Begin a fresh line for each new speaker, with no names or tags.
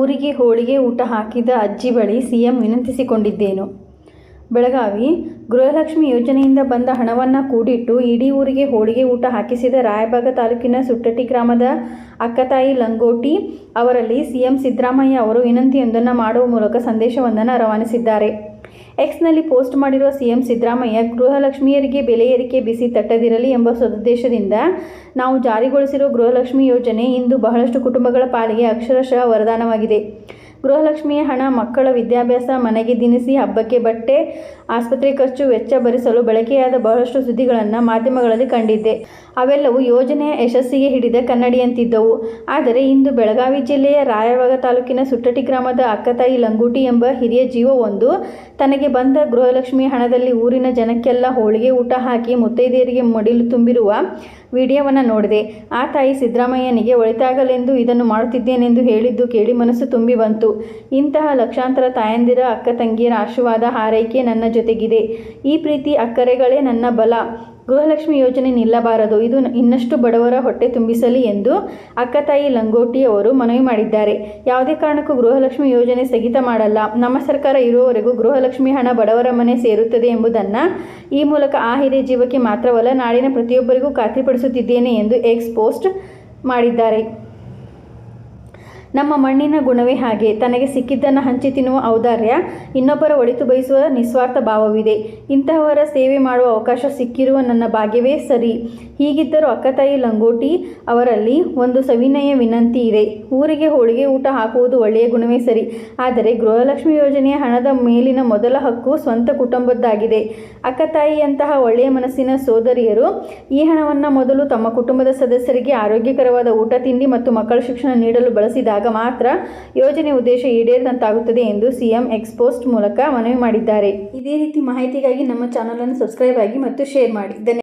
ಊರಿಗೆ ಹೋಳಿಗೆ ಊಟ ಹಾಕಿದ ಅಜ್ಜಿ ಬಳಿ ಸಿಎಂ ವಿನಂತಿಸಿಕೊಂಡಿದ್ದೇನು. ಬೆಳಗಾವಿ, ಗೃಹಲಕ್ಷ್ಮಿ ಯೋಜನೆಯಿಂದ ಬಂದ ಹಣವನ್ನು ಕೂಡಿಟ್ಟು ಇಡೀ ಊರಿಗೆ ಹೋಳಿಗೆ ಊಟ ಹಾಕಿಸಿದ ರಾಯಬಾಗ ತಾಲೂಕಿನ ಸುಟ್ಟಟ್ಟಿ ಗ್ರಾಮದ ಅಕ್ಕತಾಯಿ ಲಂಗೋಟಿ ಅವರಲ್ಲಿ ಸಿಎಂ ಸಿದ್ದರಾಮಯ್ಯ ಅವರು ವಿನಂತಿಯೊಂದನ್ನು ಮಾಡುವ ಮೂಲಕ ಸಂದೇಶವೊಂದನ್ನು ರವಾನಿಸಿದ್ದಾರೆ. ಎಕ್ಸ್ನಲ್ಲಿ ಪೋಸ್ಟ್ ಮಾಡಿರುವ ಸಿಎಂ ಸಿದ್ದರಾಮಯ್ಯ ಗೃಹಲಕ್ಷ್ಮಿಯರಿಗೆ ಬೆಲೆ ಏರಿಕೆ ಬಿಸಿ ತಟ್ಟದಿರಲಿ ಎಂಬ ಸದುದ್ದೇಶದಿಂದ ನಾವು ಜಾರಿಗೊಳಿಸಿರುವ ಗೃಹಲಕ್ಷ್ಮಿ ಯೋಜನೆ ಇಂದು ಬಹಳಷ್ಟು ಕುಟುಂಬಗಳ ಪಾಲಿಗೆ ಅಕ್ಷರಶಃ ವರದಾನವಾಗಿದೆ. ಗೃಹಲಕ್ಷ್ಮಿಯ ಹಣ ಮಕ್ಕಳ ವಿದ್ಯಾಭ್ಯಾಸ, ಮನೆಗೆ ದಿನಿಸಿ, ಹಬ್ಬಕ್ಕೆ ಬಟ್ಟೆ, ಆಸ್ಪತ್ರೆ ಖರ್ಚು, ವೆಚ್ಚ ಭರಿಸಲು ಬಳಕೆಯಾದ ಬಹಳಷ್ಟು ಸುದ್ದಿಗಳನ್ನು ಮಾಧ್ಯಮಗಳಲ್ಲಿ ಕಂಡಿದ್ದೆ. ಅವೆಲ್ಲವೂ ಯೋಜನೆಯ ಯಶಸ್ಸಿಗೆ ಹಿಡಿದ ಕನ್ನಡಿಯಂತಿದ್ದವು. ಆದರೆ ಇಂದು ಬೆಳಗಾವಿ ಜಿಲ್ಲೆಯ ರಾಯಬಾಗ ತಾಲೂಕಿನ ಸುಟ್ಟಟಿ ಗ್ರಾಮದ ಅಕ್ಕತಾಯಿ ಲಂಗೂಟಿ ಎಂಬ ಹಿರಿಯ ಜೀವವೊಂದು ತನಗೆ ಬಂದ ಗೃಹಲಕ್ಷ್ಮಿ ಹಣದಲ್ಲಿ ಊರಿನ ಜನಕ್ಕೆಲ್ಲ ಹೋಳಿಗೆ ಊಟ ಹಾಕಿ ಮುತ್ತೈದೆಯರಿಗೆ ಮಡಿಲು ತುಂಬಿರುವ ವಿಡಿಯೋವನ್ನು ನೋಡಿದೆ. ಆ ತಾಯಿ ಸಿದ್ದರಾಮಯ್ಯನಿಗೆ ಒಳಿತಾಗಲೆಂದು ಇದನ್ನು ಮಾಡುತ್ತಿದ್ದೇನೆಂದು ಹೇಳಿದ್ದು ಕೇಳಿ ಮನಸ್ಸು ತುಂಬಿ ಬಂತು. ಇಂತಹ ಲಕ್ಷಾಂತರ ತಾಯಂದಿರ, ಅಕ್ಕ ತಂಗಿಯರ ಆಶೀರ್ವಾದ ಹಾರೈಕೆ ನನ್ನ ಜೊತೆಗಿದೆ. ಈ ಪ್ರೀತಿ, ಅಕ್ಕರೆಗಳೇ ನನ್ನ ಬಲ. ಗೃಹಲಕ್ಷ್ಮಿ ಯೋಜನೆ ನಿಲ್ಲಬಾರದು. ಇದು ಇನ್ನಷ್ಟು ಬಡವರ ಹೊಟ್ಟೆ ತುಂಬಿಸಲಿ ಎಂದು ಅಕ್ಕತಾಯಿ ಲಂಗೋಟಿ ಅವರು ಮನವಿ ಮಾಡಿದ್ದಾರೆ. ಯಾವುದೇ ಕಾರಣಕ್ಕೂ ಗೃಹಲಕ್ಷ್ಮಿ ಯೋಜನೆ ಸ್ಥಗಿತ ಮಾಡಲ್ಲ. ನಮ್ಮ ಸರ್ಕಾರ ಇರುವವರೆಗೂ ಗೃಹಲಕ್ಷ್ಮಿ ಹಣ ಬಡವರ ಮನೆ ಸೇರುತ್ತದೆ ಎಂಬುದನ್ನು ಈ ಮೂಲಕ ಆ ಹಿರಿಯ ಜೀವಕ್ಕೆ ಮಾತ್ರವಲ್ಲ, ನಾಡಿನ ಪ್ರತಿಯೊಬ್ಬರಿಗೂ ಖಾತ್ರಿಪಡಿಸುತ್ತಿದ್ದೇನೆ ಎಂದು ಎಕ್ಸ್ ಪೋಸ್ಟ್ ಮಾಡಿದ್ದಾರೆ. ನಮ್ಮ ಮಣ್ಣಿನ ಗುಣವೇ ಹಾಗೆ. ತನಗೆ ಸಿಕ್ಕಿದ್ದನ್ನು ಹಂಚಿ ತಿನ್ನುವ ಔದಾರ್ಯ ಇನ್ನೊಬ್ಬರ ಒಳಿತು ಬಯಸುವ ನಿಸ್ವಾರ್ಥ ಭಾವವಿದೆ. ಇಂತಹವರ ಸೇವೆ ಮಾಡುವ ಅವಕಾಶ ಸಿಕ್ಕಿರುವ ನನ್ನ ಭಾಗ್ಯವೇ ಸರಿ. ಹೀಗಿದ್ದರೂ ಅಕ್ಕತಾಯಿ ಲಂಗೋಟಿ ಅವರಲ್ಲಿ ಒಂದು ಸವಿನಯ ವಿನಂತಿ ಇದೆ. ಊರಿಗೆ ಹೋಳಿಗೆ ಊಟ ಹಾಕುವುದು ಒಳ್ಳೆಯ ಗುಣವೇ ಸರಿ. ಆದರೆ ಗೃಹಲಕ್ಷ್ಮಿ ಯೋಜನೆಯ ಹಣದ ಮೇಲಿನ ಮೊದಲ ಹಕ್ಕು ಸ್ವಂತ ಕುಟುಂಬದ್ದಾಗಿದೆ. ಅಕ್ಕತಾಯಿಯಂತಹ ಒಳ್ಳೆಯ ಮನಸ್ಸಿನ ಸೋದರಿಯರು ಈ ಹಣವನ್ನು ಮೊದಲು ತಮ್ಮ ಕುಟುಂಬದ ಸದಸ್ಯರಿಗೆ ಆರೋಗ್ಯಕರವಾದ ಊಟ, ತಿಂಡಿ ಮತ್ತು ಮಕ್ಕಳ ಶಿಕ್ಷಣ ನೀಡಲು ಬಳಸಿದಾಗ ಮಾತ್ರ ಯೋಜನೆ ಉದ್ದೇಶ ಈಡೇರಿದಂತಾಗುತ್ತದೆ ಎಂದು ಸಿಎಂ ಎಕ್ಸ್ಪೋಸ್ಟ್ ಮೂಲಕ ಮನವಿ ಮಾಡಿದ್ದಾರೆ. ಇದೇ ರೀತಿ ಮಾಹಿತಿಗಾಗಿ ನಮ್ಮ ಚಾನಲನ್ನು ಸಬ್ಸ್ಕ್ರೈಬ್ ಆಗಿ ಮತ್ತು ಶೇರ್ ಮಾಡಿ.